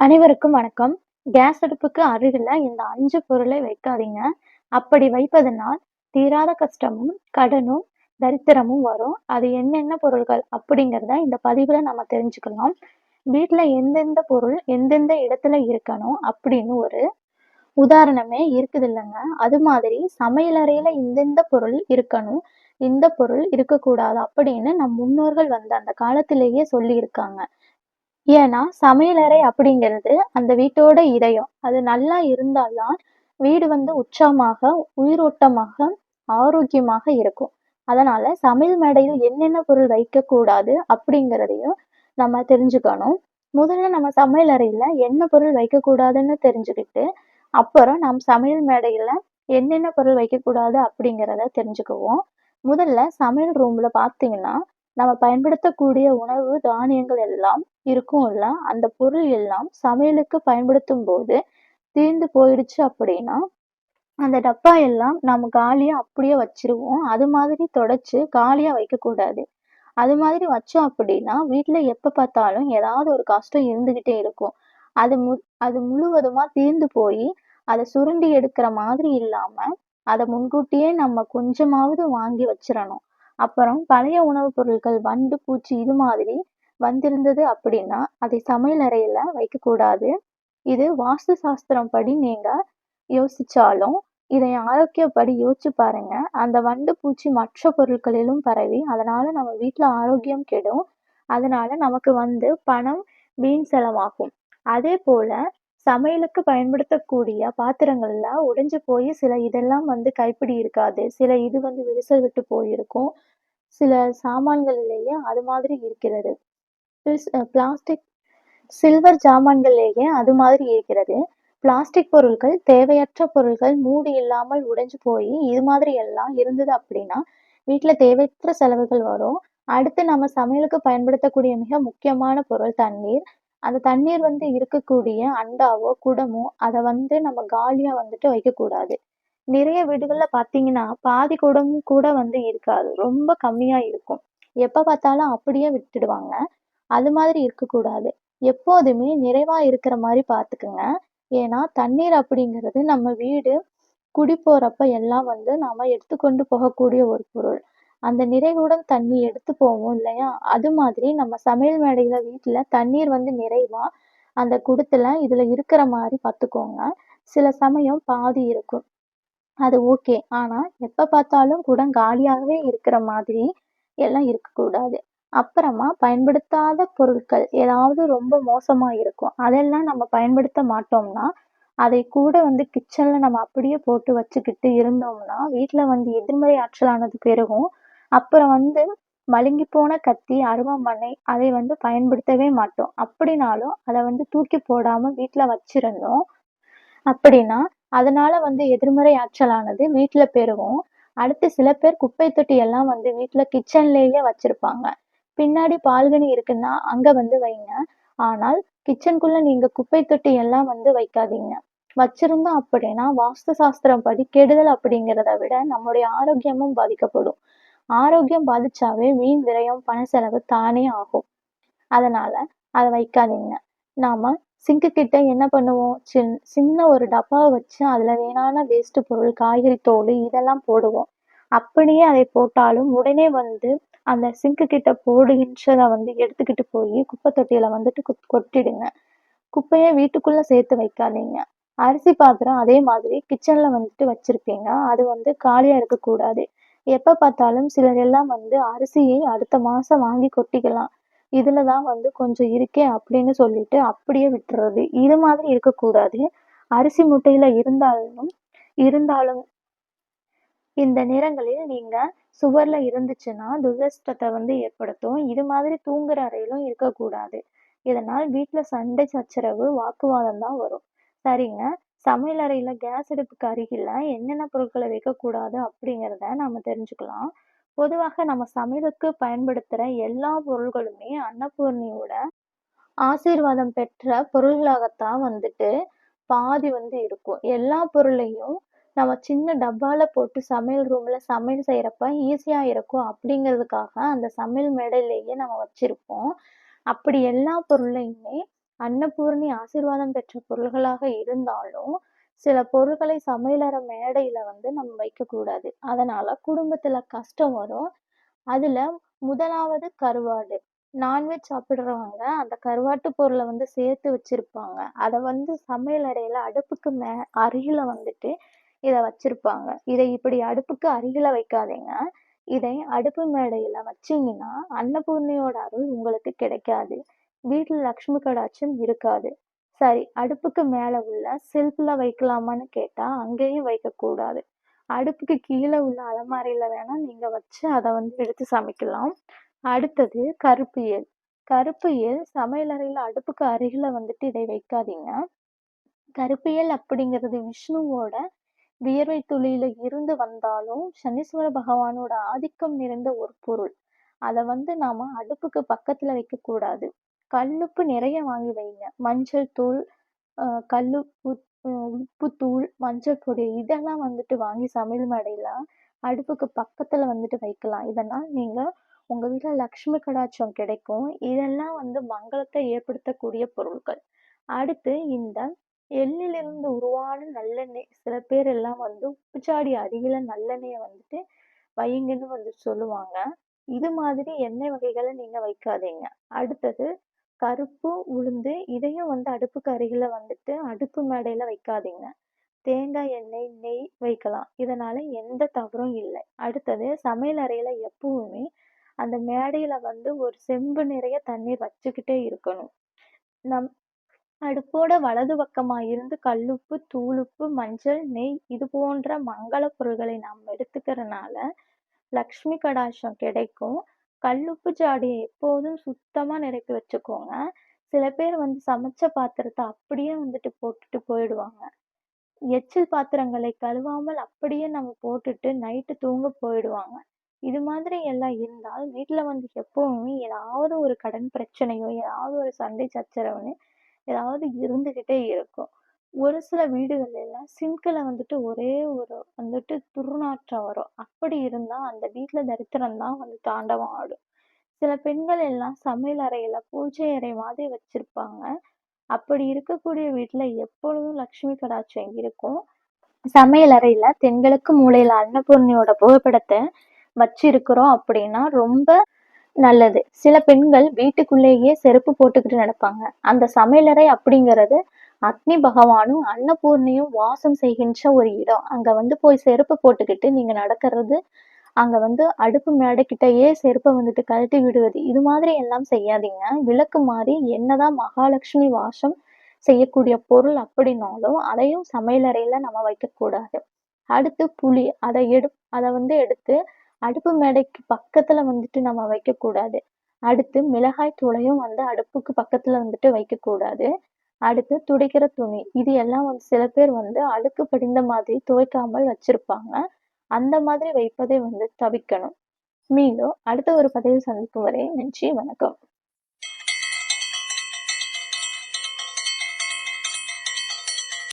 அனைவருக்கும் வணக்கம். கேஸ் அடுப்புக்கு அருகில் இந்த அஞ்சு பொருளை வைக்காதீங்க. அப்படி வைப்பதனால் தீராத கஷ்டமும், கடனும், தரித்திரமும் வரும். அது என்னென்ன பொருள்கள் அப்படிங்கிறத இந்த பதிவில் நம்ம தெரிஞ்சுக்கலாம். வீட்டில் எந்தெந்த பொருள் எந்தெந்த இடத்துல இருக்கணும் அப்படின்னு ஒரு உதாரணமே இருக்குது இல்லைங்க அது மாதிரி சமையலறையில் எந்தெந்த பொருள் இருக்கணும், இந்த பொருள் இருக்கக்கூடாது அப்படின்னு நம் முன்னோர்கள் வந்து அந்த காலத்திலேயே சொல்லியிருக்காங்க. ஏன்னா, சமையலறை அப்படிங்கிறது அந்த வீட்டோட இதயம். அது நல்லா இருந்தால்தான் வீடு வந்து உற்சாகமாக, உயிரோட்டமாக, ஆரோக்கியமாக இருக்கும். அதனால சமையல் மேடையில் என்னென்ன பொருள் வைக்கக்கூடாது அப்படிங்கிறதையும் நம்ம தெரிஞ்சுக்கணும். முதல்ல நம்ம சமையல் அறையில என்ன பொருள் வைக்கக்கூடாதுன்னு தெரிஞ்சுக்கிட்டு, அப்புறம் நம் சமையல் மேடையில என்னென்ன பொருள் வைக்கக்கூடாது அப்படிங்கிறத தெரிஞ்சுக்குவோம். முதல்ல சமையல் ரூம்ல பார்த்தீங்கன்னா, நம்ம பயன்படுத்தக்கூடிய உணவு, தானியங்கள் எல்லாம் இருக்கும்ல, அந்த பொருள் எல்லாம் சமையலுக்கு பயன்படுத்தும் போது தீர்ந்து போயிடுச்சு அப்படின்னா, அந்த டப்பா எல்லாம் நம்ம காலியா அப்படியே வச்சிருவோம். அது மாதிரி தொடச்சு காலியா வைக்கக்கூடாது. அது மாதிரி வச்சோம் அப்படின்னா, வீட்டுல எப்ப பார்த்தாலும் ஏதாவது ஒரு கஷ்டம் இருந்துகிட்டே இருக்கும். அது மு அது முழுவதுமா தீர்ந்து போயி, அதை சுருண்டி எடுக்கிற மாதிரி இல்லாம, அத முன்கூட்டியே நம்ம கொஞ்சமாவது வாங்கி வச்சிடணும் அப்புறம் பழைய உணவுப் பொருட்கள், வண்டு, பூச்சி இது மாதிரி வந்திருந்தது அப்படின்னா, அதை சமையல் அறையில வைக்கக்கூடாது. இது வாஸ்து சாஸ்திரம் படி நீங்க யோசிச்சாலும், இதை ஆரோக்கியப்படி யோசிச்சு பாருங்க. அந்த வண்டு, பூச்சி மற்ற பொருட்களிலும் பரவி, அதனால நம்ம வீட்டில் ஆரோக்கியம் கெடும். அதனால நமக்கு வந்து பணம் வீண் செலவாகும். அதே போல சமையலுக்கு பயன்படுத்தக்கூடிய பாத்திரங்கள்ல உடைஞ்சு போய் சில இதெல்லாம் வந்து கைப்பிடி இருக்காது. சில இது வந்து விரிசல் விட்டு போயிருக்கும். சில சாமான்களிலேயே அது மாதிரி இருக்கிறது. பிளாஸ்டிக் சில்வர் ஜாமான்கள்லேயே அது மாதிரி இருக்கிறது. பிளாஸ்டிக் பொருட்கள், தேவையற்ற பொருட்கள், மூடி இல்லாமல் உடைஞ்சு போய் இது மாதிரி எல்லாம் இருந்தது அப்படின்னா, வீட்டில் தேவையற்ற செலவுகள் வரும். அடுத்து நம்ம சமையலுக்கு பயன்படுத்தக்கூடிய மிக முக்கியமான பொருள் தண்ணீர். அந்த தண்ணீர் வந்து இருக்கக்கூடிய அண்டாவோ, குடமோ அதை வந்து நம்ம காலியாக வந்துட்டு வைக்கக்கூடாது. நிறைய வீடுகளில் பார்த்தீங்கன்னா, பாதி குடமும் கூட வந்து இருக்காது. ரொம்ப கம்மியாக இருக்கும். எப்போ பார்த்தாலும் அப்படியே விட்டுடுவாங்க. அது மாதிரி இருக்கக்கூடாது. எப்போதுமே நிறைவாக இருக்கிற மாதிரி பார்த்துக்குங்க ஏன்னா, தண்ணீர் அப்படிங்கிறது நம்ம வீடு குடி போகிறப்ப எல்லாம் வந்து நாம் எடுத்துக்கொண்டு போகக்கூடிய ஒரு பொருள். அந்த நிறைவுடன் தண்ணி எடுத்து போவோம் இல்லையா? அது மாதிரி நம்ம சமையல் மேடையில் வீட்டில் தண்ணீர் வந்து நிறைவாக அந்த குடத்துல இதில் இருக்கிற மாதிரி பார்த்துக்கோங்க. சில சமயம் பாதி இருக்கும். அது ஓகே. ஆனால் எப்போ பார்த்தாலும் குடம் காலியாகவே இருக்கிற மாதிரி எல்லாம் இருக்கக்கூடாது. அப்புறமா பயன்படுத்தாத பொருட்கள் ஏதாவது ரொம்ப மோசமாக இருக்கும். அதெல்லாம் நம்ம பயன்படுத்த மாட்டோம்னா, அதை கூட வந்து கிச்சனில் நம்ம அப்படியே போட்டு வச்சுக்கிட்டு இருந்தோம்னா, வீட்டில் வந்து எதிர்மறை ஆற்றலானது பெருகும். அப்புறம் வந்து மழுங்கி போன கத்தி, அருவாமனை அதை வந்து பயன்படுத்தவே மாட்டோம். அப்படினாலும் அதை வந்து தூக்கி போடாமல் வீட்டில் வச்சிருந்தோம் அப்படின்னா, அதனால வந்து எதிர்மறை ஆற்றலானது வீட்டில் பெருகும். அடுத்து சில பேர் குப்பை தொட்டி எல்லாம் வந்து வீட்டில் கிச்சன்லேயே வச்சிருப்பாங்க. பின்னாடி பால்கனி இருக்குன்னா, அங்க வந்து வைங்க. ஆனால் கிச்சனுக்குள்ள நீங்க குப்பை தொட்டி எல்லாம் வந்து வைக்காதீங்க. வச்சிருந்தோம் அப்படின்னா, வாஸ்து சாஸ்திரம் படி கெடுதல் அப்படிங்கிறத விட நம்முடைய ஆரோக்கியமும் பாதிக்கப்படும். ஆரோக்கியம் பாதிச்சாவே வீண் விரயம், பண செலவு தானே ஆகும். அதனால அதை வைக்காதீங்க. நாம சிங்கு கிட்ட என்ன பண்ணுவோம்? சின் சின்ன ஒரு டப்பா வச்சு அதுல வேணான வேஸ்ட் பொருள், காய்கறி தோல் இதெல்லாம் போடுவோம். அப்படியே அதை போட்டாலும் உடனே வந்து அந்த சிங்க் கிட்ட போடுகின்றதை வந்து எடுத்துக்கிட்டு போய் குப்பை தொட்டியில வந்துட்டு கொட்டிடுங்க. குப்பையை வீட்டுக்குள்ள சேர்த்து வைக்காதீங்க. அரிசி பாத்திரம் அதே மாதிரி கிச்சன்ல வந்துட்டு வச்சிருப்பீங்க. அது வந்து காலியா இருக்கக்கூடாது. எப்ப பார்த்தாலும் சிலர் எல்லாம் வந்து அரிசியை அடுத்த மாசம் வாங்கி கொட்டிக்கலாம். இதுலதான் வந்து கொஞ்சம் இருக்கே அப்படின்னு சொல்லிட்டு அப்படியே விட்டுறது. இது மாதிரி இருக்கக்கூடாது. அரிசி மூட்டையில இருந்தாலும் இருந்தாலும் இந்த நேரங்களில் நீங்கள் சுவரில் இருந்துச்சுன்னா துரதிர்ஷ்டத்த வந்து ஏற்படுத்தும். இது மாதிரி தூங்குற அறையிலும் இருக்கக்கூடாது. இதனால் வீட்டில் சண்டை சச்சரவு, வாக்குவாதம் தான் வரும். சரிங்க. சமையல் அறையில் கேஸ் அடுப்புக்கு அருகில் என்னென்ன பொருட்களை வைக்கக்கூடாது அப்படிங்கிறத நாம் தெரிஞ்சுக்கலாம். பொதுவாக நம்ம சமையலுக்கு பயன்படுத்துகிற எல்லா பொருள்களுமே அன்னபூர்ணியோட ஆசீர்வாதம் பெற்ற பொருள்களாகத்தான் வந்துட்டு பாதி வந்து இருக்கும். எல்லா பொருளையும் நம்ம சின்ன டப்பாவில் போட்டு சமையல் ரூமில் சமையல் செய்கிறப்ப ஈஸியாக இருக்கும் அப்படிங்கிறதுக்காக அந்த சமையல் மேடையிலேயே நம்ம வச்சுருப்போம் அப்படி எல்லா பொருளையுமே அன்னபூரணி ஆசீர்வாதம் பெற்ற பொருள்களாக இருந்தாலும், சில பொருட்களை சமையலறை மேடையில் வந்து நம்ம வைக்கக்கூடாது. அதனால் குடும்பத்தில் கஷ்டம் வரும். அதில் முதலாவது கருவாடு. நான்வெஜ் சாப்பிட்றவங்க அந்த கருவாட்டு பொருளை வந்து சேர்த்து வச்சுருப்பாங்க அதை வந்து சமையலறையில அடுப்புக்கு மே அருகில் வந்துட்டு இதை வச்சிருப்பாங்க. இதை இப்படி அடுப்புக்கு அருகில வைக்காதீங்க. இதை அடுப்பு மேடையில வச்சீங்கன்னா, அன்னபூர்ணியோட அருள் உங்களுக்கு கிடைக்காது. வீட்டில் லக்ஷ்மி கடாட்சம் இருக்காது. சரி, அடுப்புக்கு மேலே உள்ள செல்ஃபில் வைக்கலாமான்னு கேட்டால் அங்கேயும் வைக்கக்கூடாது. அடுப்புக்கு கீழே உள்ள அலமாரியில் வேணால் நீங்கள் வச்சு அதை வந்து எடுத்து சமைக்கலாம். அடுத்தது கருப்பு எல் கருப்பு எல் சமையலறையில் அடுப்புக்கு அருகில் வந்துட்டு இதை வைக்காதீங்க. கருப்பியல் அப்படிங்கிறது விஷ்ணுவோட வியர்வை துளியில இருந்து வந்தாலும், சனீஸ்வர பகவானோட ஆதிக்கம் நிறைந்த ஒரு பொருள். அதை வந்து நாம அடுப்புக்கு பக்கத்துல வைக்கக்கூடாது. கல்லுப்பு நிறைய வாங்கி வைங்க. மஞ்சள் தூள், கல்லுப்பு, உப்பு உப்புத்தூள், மஞ்சள் பொடி இதெல்லாம் வந்துட்டு வாங்கி சமையல் மேடையில அடுப்புக்கு பக்கத்துல வந்துட்டு வைக்கலாம். இதனால் நீங்க உங்க வீட்டில் லக்ஷ்மி கடாட்சம் கிடைக்கும். இதெல்லாம் வந்து மங்களத்தை ஏற்படுத்தக்கூடிய பொருட்கள். அடுத்து இந்த எள்ளிலிருந்து உருவான நல்லெண்ணெய். சில பேர் எல்லாம் வந்து உப்புச்சாடி அருகில நல்லெண்ணெயை வந்துட்டு வையுங்கன்னு வந்து சொல்லுவாங்க. இது மாதிரி எண்ணெய் வகைகளை நீங்க வைக்காதீங்க. அடுத்தது கருப்பு உளுந்து. இதையும் வந்து அடுப்புக்கு அருகில வந்துட்டு அடுப்பு மேடையில வைக்காதீங்க. தேங்காய் எண்ணெய், நெய் வைக்கலாம். இதனால எந்த தவறும் இல்லை. அடுத்தது சமையல் அறையில எப்பவுமே அந்த மேடையில வந்து ஒரு செம்பு நிறைய தண்ணீர் வச்சுக்கிட்டே இருக்கணும். நம் அடுப்போட வலது பக்கமா இருந்து கல்லுப்பு, தூளுப்பு, மஞ்சள், நெய் இது போன்ற மங்கள பொருள்களை நாம் எடுத்துக்கிறனால, லக்ஷ்மி கடாட்சம் கிடைக்கும். கல்லுப்பு ஜாடியை எப்போதும் சுத்தமாக நிரப்பி வச்சுக்கோங்க. சில பேர் வந்து சமைச்ச பாத்திரத்தை அப்படியே வந்துட்டு போட்டுட்டு போயிடுவாங்க. எச்சில் பாத்திரங்களை கழுவாமல் அப்படியே நம்ம போட்டுட்டு நைட்டு தூங்க போயிடுவாங்க. இது மாதிரி எல்லாம் இருந்தால், வீட்டில் வந்து எப்பவுமே ஏதாவது ஒரு கடன் பிரச்சனையோ, ஏதாவது ஒரு சண்டை சச்சரவுன்னு ஏதாவது இருந்துகிட்டே இருக்கும். ஒரு சில வீடுகள்ல சிங்க்ல வந்துட்டு ஒரே ஒரு வந்துட்டு துர்நாற்றம் வரும். அப்படி இருந்தா அந்த வீட்டில் தரித்திரம் தான் வந்து தாண்டவம் ஆடும். சில பெண்கள் எல்லாம் சமையல் அறையில பூஜை அறை மாதிரி வச்சிருப்பாங்க. அப்படி இருக்கக்கூடிய வீட்டில் எப்பொழுதும் லக்ஷ்மி கடாட்சம் இருக்கும். சமையல் அறையில தென்கிழக்கு மூலையில அன்னபூர்ணியோட புகைப்படத்தை வச்சிருக்கிறோம் அப்படின்னா ரொம்ப நல்லது. சில பெண்கள் வீட்டுக்குள்ளேயே செருப்பு போட்டுக்கிட்டு நடப்பாங்க. அந்த சமையலறை அப்படிங்கிறது அக்னி பகவானும், அன்னபூர்ணியும் வாசம் செய்கின்ற ஒரு இடம். அங்க வந்து போய் செருப்பு போட்டுக்கிட்டு நீங்க நடக்கிறது, அங்க வந்து அடுப்பு மேடைக்கிட்டயே செருப்பை வந்துட்டு கழட்டி விடுவது, இது மாதிரி எல்லாம் செய்யாதீங்க. விளக்கு மாறி என்னதான் மகாலட்சுமி வாசம் செய்யக்கூடிய பொருள் அப்படின்னாலும், அதையும் சமையலறையில நம்ம வைக்கக்கூடாது. அடுத்து புளி. அதை எடு அதை வந்து எடுத்து அடுப்பு மேடைக்கு பக்கத்துல வந்துட்டு நம்ம வைக்கக்கூடாது. அடுத்து மிளகாய் தூளையும் வந்து அடுப்புக்கு பக்கத்துல வந்துட்டு வைக்கக்கூடாது. அடுத்து துடைக்கிற துணி. இது எல்லாம் வந்து சில பேர் வந்து அழுக்கு படிந்த மாதிரி துவைக்காமல் வச்சிருப்பாங்க. அந்த மாதிரி வைப்பதை வந்து தவிர்க்கணும். மீண்டும் அடுத்த ஒரு பதிவில் சந்திக்கும் வரை நன்றி, வணக்கம்.